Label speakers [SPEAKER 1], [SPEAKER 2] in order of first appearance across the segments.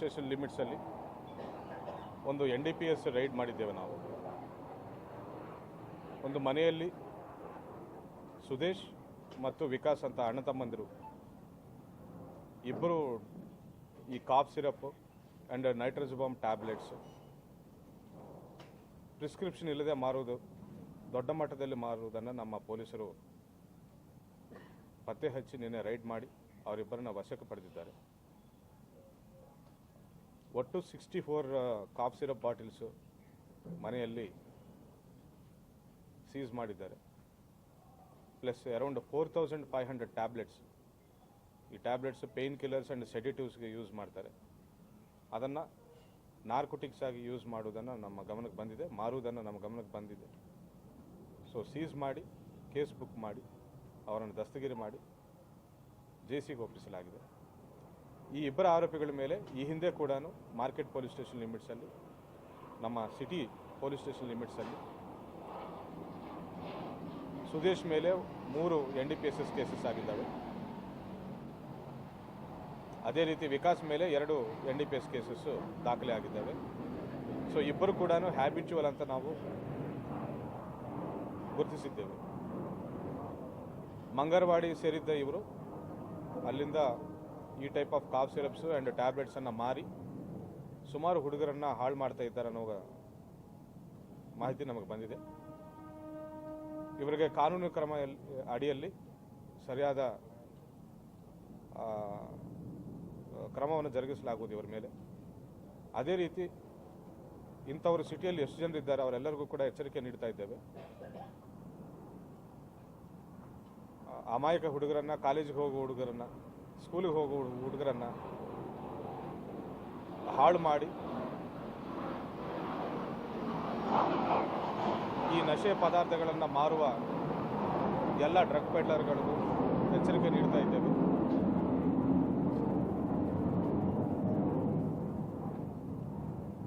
[SPEAKER 1] Station ಲಿಮಿಟ್ಸಲ್ಲಿ ಒಂದು N D P S raid ಮಾಡಿದ್ದೇವೆ ನಾವು. ಒಂದು ಮನೆಯಲ್ಲಿ ಸುದೇಶ್ ಮತ್ತು ವಿಕಾಸ್ ಅಂತ ಅಣ್ಣ ತಮ್ಮಂದಿರು ಇಬ್ಬರು ಈ cough syrup and nitrazepam tablets prescription ಇಲ್ಲದೆ ಮಾರುವುದು, ದೊಡ್ಡ ಮಟ್ಟದಲ್ಲಿ ಮಾರುವುದನ್ನು ನಮ್ಮ ಪೊಲೀಸರು ಪತ್ತೆ ಹಚ್ಚಿ ನಿನ್ನೆ ರೈಡ್ ಮಾಡಿ ಅವರಿಬ್ಬರನ್ನ ವಶಕ್ಕೆ ಪಡೆದಿದ್ದಾರೆ. ಒಟ್ಟು sixty four cough syrup bottles ಮನೆಯಲ್ಲಿ ಸೀಸ್ ಮಾಡಿದ್ದಾರೆ. Plus around four thousand five hundred tablets ಈ ಟ್ಯಾಬ್ಲೆಟ್ಸ್ ಪೇಯ್ನ್ ಕಿಲ್ಲರ್ಸ್ ಆ್ಯಂಡ್ ಸೆಡಿಟಿವ್ಸ್ಗೆ ಯೂಸ್ ಮಾಡ್ತಾರೆ. ಅದನ್ನು ನಾರ್ಕೋಟಿಕ್ಸ್ ಆಗಿ ಯೂಸ್ ಮಾಡುವುದನ್ನು ನಮ್ಮ ಗಮನಕ್ಕೆ ಬಂದಿದೆ, ಮಾರುವುದನ್ನು ನಮ್ಮ ಗಮನಕ್ಕೆ ಬಂದಿದೆ. ಸೊ ಸೀಸ್ ಮಾಡಿ ಕೇಸ್ ಬುಕ್ ಮಾಡಿ, ಅವರನ್ನು ದಸ್ತಗಿರಿ ಮಾಡಿ ಜೆ ಸಿಗೆ ಒಪ್ಪಿಸಲಾಗಿದೆ. ಈ ಇಬ್ಬರ ಆರೋಪಿಗಳ ಮೇಲೆ ಈ ಹಿಂದೆ ಕೂಡ ಮಾರ್ಕೆಟ್ ಪೊಲೀಸ್ ಸ್ಟೇಷನ್ ಲಿಮಿಟ್ಸಲ್ಲಿ, ನಮ್ಮ ಸಿಟಿ ಪೊಲೀಸ್ ಸ್ಟೇಷನ್ ಲಿಮಿಟ್ಸಲ್ಲಿ ಸುದೇಶ್ ಮೇಲೆ ಮೂರು N D P S S cases ಆಗಿದ್ದಾವೆ. ಅದೇ ರೀತಿ ವಿಕಾಸ್ ಮೇಲೆ ಎರಡು N D P S cases ದಾಖಲೆ ಆಗಿದ್ದಾವೆ. ಸೊ ಇಬ್ಬರು ಕೂಡ ಹ್ಯಾಬಿಚುವಲ್ ಅಂತ ನಾವು ಗುರುತಿಸಿದ್ದೇವೆ. ಮಂಗರವಾಡಿ ಸೇರಿದ್ದ ಇವರು ಅಲ್ಲಿಂದ ಈ type of cough syrups and ಟ್ಯಾಬ್ಲೆಟ್ಸನ್ನು ಮಾರಿ ಸುಮಾರು ಹುಡುಗರನ್ನು ಹಾಳು ಮಾಡ್ತಾ ಇದ್ದಾರೆ ಅನ್ನೋ ಮಾಹಿತಿ ನಮಗೆ ಬಂದಿದೆ. ಇವರಿಗೆ ಕಾನೂನು ಕ್ರಮ ಅಡಿಯಲ್ಲಿ ಸರಿಯಾದ ಕ್ರಮವನ್ನು ಜರುಗಿಸಲಾಗುವುದು ಇವರ ಮೇಲೆ. ಅದೇ ರೀತಿ ಇಂಥವರು ಸಿಟಿಯಲ್ಲಿ ಎಷ್ಟು ಜನರಿದ್ದಾರೆ ಅವರೆಲ್ಲರಿಗೂ ಕೂಡ ಎಚ್ಚರಿಕೆ ನೀಡ್ತಾ ಇದ್ದೇವೆ. ಅಮಾಯಕ ಹುಡುಗರನ್ನು, ಕಾಲೇಜಿಗೆ ಹೋಗುವ ಹುಡುಗರನ್ನ ಸ್ಕೂಲಿಗೆ ಹೋಗೋ ಹುಡುಗರನ್ನು ಹಾಳು ಮಾಡಿ ಈ ನಶೆ ಪದಾರ್ಥಗಳನ್ನು ಮಾರುವ ಎಲ್ಲ ಡ್ರಗ್ ಪೆಡ್ಲರ್ಗಳಿಗೂ ಎಚ್ಚರಿಕೆ ನೀಡ್ತಾ ಇದ್ದೇವೆ.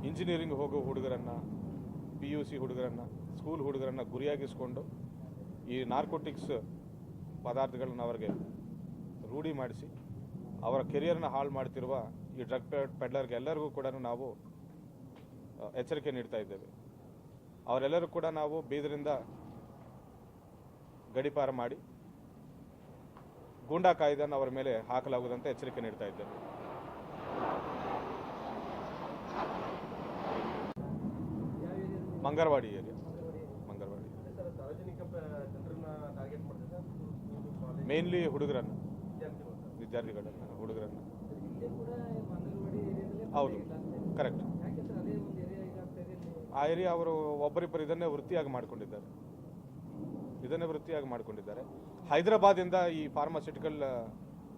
[SPEAKER 1] ಇಂಜಿನಿಯರಿಂಗ್ ಹೋಗೋ ಹುಡುಗರನ್ನು ಪಿ ಯು ಸಿ ಹುಡುಗರನ್ನು, ಸ್ಕೂಲ್ ಹುಡುಗರನ್ನು ಗುರಿಯಾಗಿಸ್ಕೊಂಡು ಈ ನಾರ್ಕೋಟಿಕ್ಸ್ ಪದಾರ್ಥಗಳನ್ನು ಅವರಿಗೆ ರೂಢಿ ಮಾಡಿಸಿ ಅವರ ಕೆರಿಯರ್ನ ಹಾಳು ಮಾಡ್ತಿರುವ ಈ ಡ್ರಗ್ ಪೆಡ್ಲರ್ಗೆ ಎಲ್ಲರಿಗೂ ಕೂಡ ನಾವು ಎಚ್ಚರಿಕೆ ನೀಡ್ತಾ ಇದ್ದೇವೆ. ಅವರೆಲ್ಲರೂ ಕೂಡ ನಾವು ಬೀದರಿಂದ ಗಡಿಪಾರ ಮಾಡಿ ಗೂಂಡಾ ಕಾಯ್ದೆಯನ್ನು ಅವರ ಮೇಲೆ ಹಾಕಲಾಗುವುದಂತೆ ಎಚ್ಚರಿಕೆ ನೀಡ್ತಾ ಇದ್ದೇವೆ. ಮಂಗರವಾಡಿ ಏರಿಯಾ. ಮಂಗರವಾಡಿ. ಮೇನ್ಲಿ ಹುಡುಗರನ್ನು. ವಿದ್ಯಾರ್ಥಿಗಳನ್ನ. ಹುಡುಗರನ್ನ. ಹೌದು. ಕರೆಕ್ಟ್ ಆ ಏರಿಯಾ ಅವರು ಒಬ್ಬರಿಬ್ಬರು ಇದನ್ನೇ ವೃತ್ತಿಯಾಗಿ ಮಾಡಿಕೊಂಡಿದ್ದಾರೆ. ಇದನ್ನೇ ವೃತ್ತಿಯಾಗಿ ಮಾಡಿಕೊಂಡಿದ್ದಾರೆ. ಹೈದರಾಬಾದಿಂದ ಈ ಫಾರ್ಮಾಸ್ಯೂಟಿಕಲ್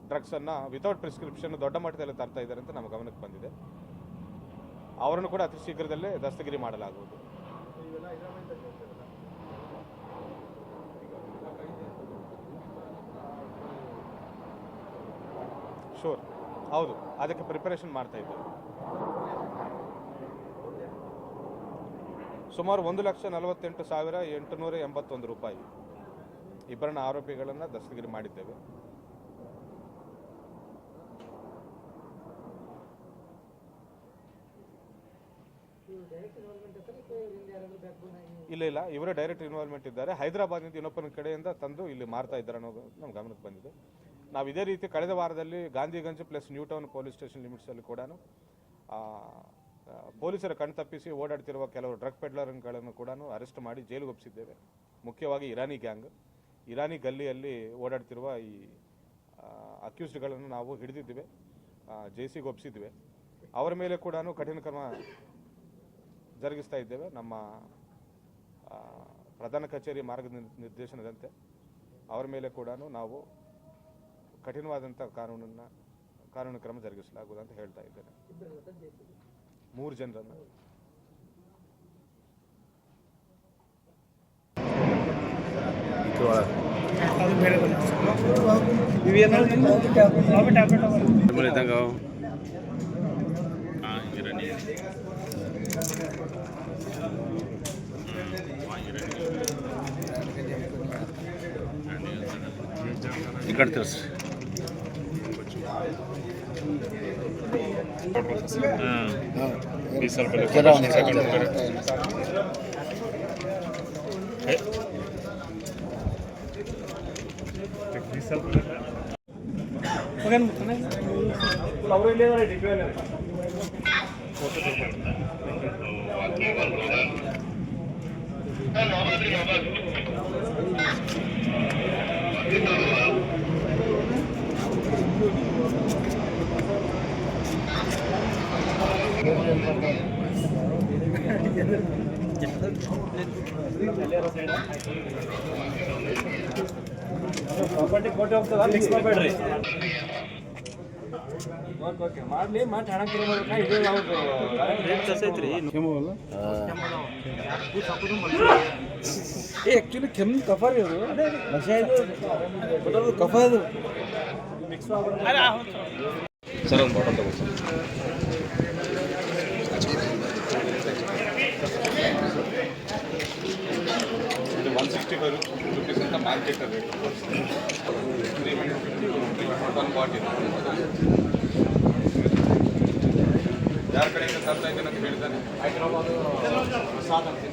[SPEAKER 1] ಡ್ರಗ್ಸನ್ನು ವಿತೌಟ್ ಪ್ರಿಸ್ಕ್ರಿಪ್ಷನ್ ದೊಡ್ಡ ಮಟ್ಟದಲ್ಲಿ ತರ್ತಾ ಇದ್ದಾರೆ ಅಂತ ನಮ್ಮ ಗಮನಕ್ಕೆ ಬಂದಿದೆ. ಅವರನ್ನು ಕೂಡ ಅತಿ ಶೀಘ್ರದಲ್ಲೇ ದಸ್ತಗಿರಿ ಮಾಡಲಾಗುವುದು. ಶೋರ್ ಹೌದು. ಅದಕ್ಕೆ ಪ್ರಿಪರೇಷನ್ ಮಾಡ್ತಾ ಇದ್ದೆ. ಸುಮಾರು ಒಂದು ಲಕ್ಷ ನಲವತ್ತೆಂಟು ಸಾವಿರ ಎಂಟುನೂರ ಎಂಬತ್ತೊಂದು ರೂಪಾಯಿ. ಇಬ್ಬರನ್ನ ಆರೋಪಿಗಳನ್ನು ದಸ್ತಗಿರಿ ಮಾಡಿದ್ದೇವೆ. ಇಲ್ಲ ಇಲ್ಲ. ಇವರೇ ಡೈರೆಕ್ಟ್ ಇನ್ವಾಲ್ವ್ಮೆಂಟ್ ಇದ್ದಾರೆ. ಹೈದರಾಬಾದ್ನಿಂದ ಇನ್ನೊಬ್ಬನ ಕಡೆಯಿಂದ ತಂದು ಇಲ್ಲಿ ಮಾರ್ತಾ ಇದ್ದಾರೆ ಅನ್ನೋದು ನಮ್ಮ ಗಮನಕ್ಕೆ ಬಂದಿದೆ. ನಾವು ಇದೇ ರೀತಿ ಕಳೆದ ವಾರದಲ್ಲಿ Gandhiganj plus new town police station ಲಿಮಿಟ್ಸಲ್ಲಿ ಕೂಡ ಪೊಲೀಸರ ಕಣ್ತಪ್ಪಿಸಿ ಓಡಾಡ್ತಿರುವ ಕೆಲವು ಡ್ರಗ್ ಪೆಡ್ಲರ್ಗಳನ್ನು ಕೂಡ ಅರೆಸ್ಟ್ ಮಾಡಿ ಜೈಲಿಗೆ ಒಪ್ಪಿಸಿದ್ದೇವೆ ಮುಖ್ಯವಾಗಿ ಇರಾನಿ ಗ್ಯಾಂಗ್. ಇರಾನಿ ಗಲ್ಲಿಯಲ್ಲಿ ಓಡಾಡ್ತಿರುವ ಈ ಅಕ್ಯೂಸ್ಡ್ಗಳನ್ನು ನಾವು ಹಿಡಿದಿದ್ದೇವೆ ಜೈ ಸಿಗೆ ಒಪ್ಪಿಸಿದ್ದೇವೆ ಅವರ ಮೇಲೆ ಕೂಡ ಕಠಿಣ ಕ್ರಮ ಜರುಗಿಸ್ತಾ ಇದ್ದೇವೆ. ನಮ್ಮ ಪ್ರಧಾನ ಕಚೇರಿ ಮಾರ್ಗ ನಿರ್ದೇಶನದಂತೆ ಅವರ ಮೇಲೆ ಕೂಡ ನಾವು ಕಠಿಣವಾದಂಥ ಕಾನೂನನ್ನು ಕಾನೂನು ಕ್ರಮ ಜರುಗಿಸಲಾಗುವುದು ಅಂತ ಹೇಳ್ತಾ ಇದ್ದೇನೆ. ಮೂರು ಜನರನ್ನು.
[SPEAKER 2] बीस साल पहले बीस साल पहले
[SPEAKER 3] ಪ್ರಾಪರ್ಟಿ ಕೋಟಿ ಹೋಗ್ತದ ಫಿಕ್ಸ್ ಮಾಡಬೇಡ್ರಿ ಓಕೆ ಓಕೆ ಮಾಡಲಿ ಮಾಡಿ ಹಣ ಕಡಿಮೆ ಮಾಡ್ಬೇಕಾ ಇದು ಯಾವುದು ರೇಟ್ ಜಾಸ್ತಿ ಐತ್ರಿ ಏ ಆ್ಯಕ್ಚುಲಿ ಕೆಮ್ಮು ಕಫ ರೀ ಅದು ಕಫ ಅದು.
[SPEAKER 2] ಸರ್ ಒಂದು ಬಾಟಲ್ ತಗೋ
[SPEAKER 1] ಇದು ಒನ್ ಸಿಕ್ಸ್ಟಿ ಫೈವ್ ರುಪೀಸ್ ಅಂತ market rate three hundred fifty one bottle ಯಾರ ಕಡೆಯಿಂದ ತರ್ತಾ ಇದ್ದೇನೆ ಅಂತ ಹೇಳಿದ್ದಾನೆ ಹೈದರಾಬಾದ್